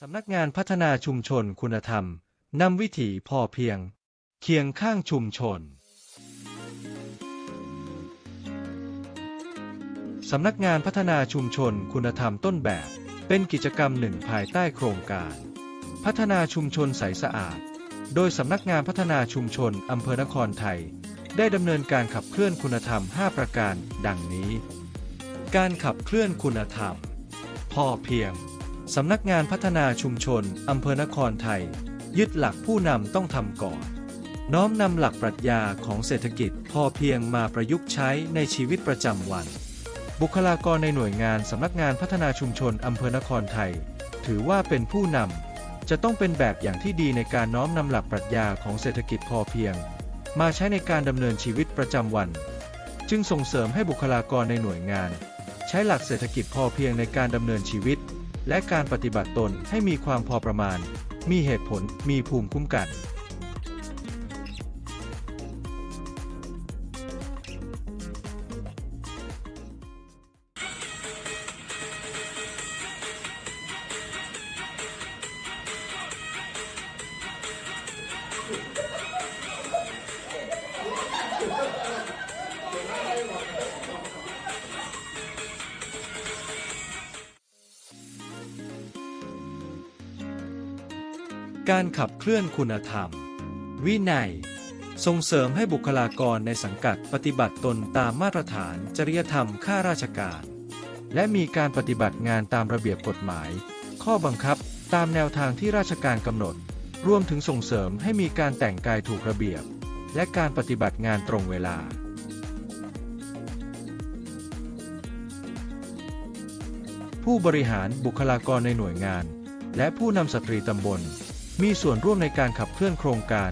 สำนักงานพัฒนาชุมชนคุณธรรมนำวิถีพอเพียง เคียงข้างชุมชน สำนักงานพัฒนาชุมชนคุณธรรมต้นแบบ เป็นกิจกรรมหนึ่งภายใต้โครงการ พัฒนาชุมชนใสสะอาด โดยสำนักงานพัฒนาชุมชนอำเภอนครไทย ได้ดำเนินการขับเคลื่อนคุณธรรม 5 ประการ ดังนี้ การขับเคลื่อนคุณธรรม พ่อเพียง สำนักงานพัฒนาชุมชนอำเภอนครไทย ยึดหลักผู้นำต้องทำก่อน น้อมนำหลักปรัชญาของเศรษฐกิจพอเพียงมาประยุกต์ใช้ในชีวิตประจำวัน บุคลากรในหน่วยงานสำนักงานพัฒนาชุมชนอำเภอนครไทย ถือว่าเป็นผู้นำจะต้องเป็นแบบอย่างที่ดีในการน้อมนำหลักปรัชญาของเศรษฐกิจพอเพียง มาใช้ในการดำเนินชีวิตประจำวัน จึงส่งเสริมให้บุคลากรในหน่วยงาน ใช้หลักเศรษฐกิจพอเพียงในการดำเนินชีวิต และการปฏิบัติตนให้มีความพอประมาณ มีเหตุผล มีภูมิคุ้มกัน การขับเคลื่อนคุณธรรม วินัย ส่งเสริมให้บุคลากรในสังกัดปฏิบัติตนตามมาตรฐานจริยธรรมข้าราชการ และมีการปฏิบัติงานตามระเบียบกฎหมาย ข้อบังคับตามแนวทางที่ราชการกำหนด รวมถึงส่งเสริมให้มีการแต่งกายถูกระเบียบ และการปฏิบัติงานตรงเวลาผู้บริหารบุคลากรในหน่วยงาน และผู้นำสตรีตำบล มีส่วนร่วมในการขับเคลื่อนโครงการ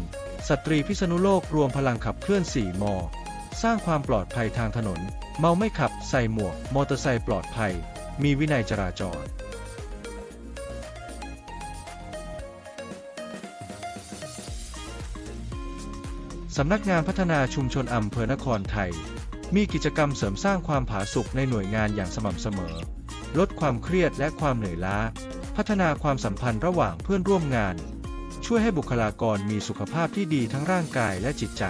สตรีพิษณุโลกรวมพลังขับเคลื่อน 4 ม สร้างความปลอดภัยทางถนน เมาไม่ขับใส่หมวก มอเตอร์ไซค์ปลอดภัย มีวินัยจราจรสำนักงานพัฒนาชุมชนอำเภอนครไทย มีกิจกรรมเสริมสร้างความผาสุกในหน่วยงานอย่างสม่ำเสมอ ลดความเครียดและความเหนื่อยล้า พัฒนาความสัมพันธ์ระหว่างเพื่อนร่วมงาน ช่วยให้บุคลากรมีสุขภาพที่ดีทั้งร่างกายและจิตใจ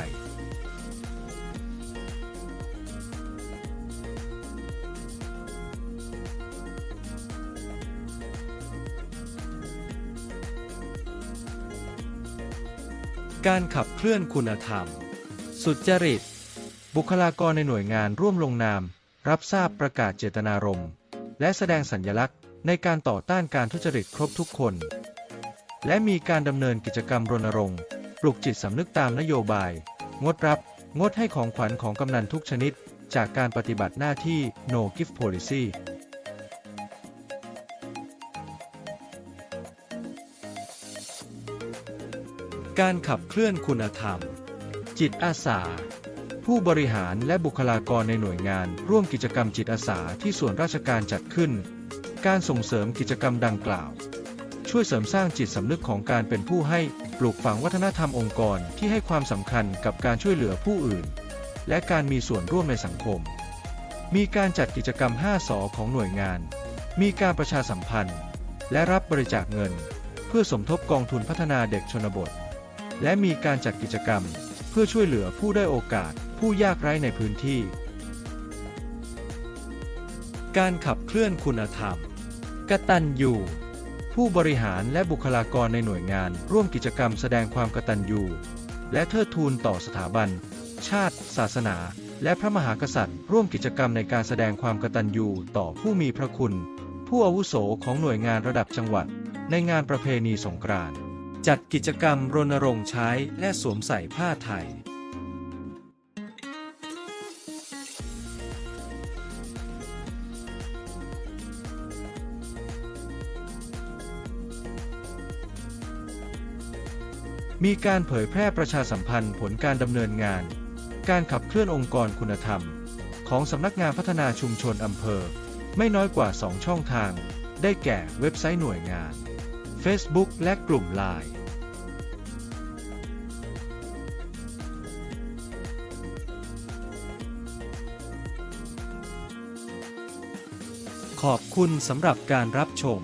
การขับเคลื่อนคุณธรรม สุจริต บุคลากรในหน่วยงานร่วมลงนาม รับทราบประกาศเจตนารมณ์ และแสดงสัญลักษณ์ ในการต่อต้านการทุจริตครบทุกคน และมีการดำเนินกิจกรรมรณรงค์ ปลุกจิตสำนึกตามนโยบาย งดรับ งดให้ของขวัญของกำนันทุกชนิด จากการปฏิบัติหน้าที่ no gift policy การขับเคลื่อนคุณธรรม จิตอาสา ผู้บริหารและบุคลากรในหน่วยงาน ร่วมกิจกรรมจิตอาสาที่ส่วนราชการจัดขึ้น การส่งเสริมกิจกรรมดังกล่าว ช่วยเสริมสร้างจิตสำนึกของการเป็นผู้ให้ปลูกฝังวัฒนธรรมองค์กรที่ให้ความสำคัญกับการช่วยเหลือผู้อื่น และการมีส่วนร่วมในสังคม มีการจัดกิจกรรม 5 สอของหน่วยงาน มีการประชาสัมพันธ์ และรับบริจาคเงิน เพื่อสมทบกองทุนพัฒนาเด็กชนบท และมีการจัดกิจกรรม เพื่อช่วยเหลือผู้ได้โอกาส ผู้ยากไร้ในพื้นที่การขับเคลื่อนคุณธรรม กตัญญูผู้บริหารและบุคลากรในหน่วยงานร่วมกิจกรรมแสดงความกตัญญูและเทิดทูนต่อสถาบัน ชาติ ศาสนา และพระมหากษัตริย์ ร่วมกิจกรรมในการแสดงความกตัญญูต่อผู้มีพระคุณ ผู้อาวุโสของหน่วยงานระดับจังหวัด ในงานประเพณีสงกรานต์จัดกิจกรรมรณรงค์ใช้และสวมใส่ผ้าไทย มีการเผยแพร่ประชาสัมพันธ์ผลการดำเนินงาน การขับเคลื่อนองค์กรคุณธรรม ของสำนักงานพัฒนาชุมชนอำเภอ ไม่น้อยกว่า 2 ช่องทาง ได้แก่เว็บไซต์หน่วยงาน Facebook และกลุ่ม Line ขอบคุณสำหรับการรับชม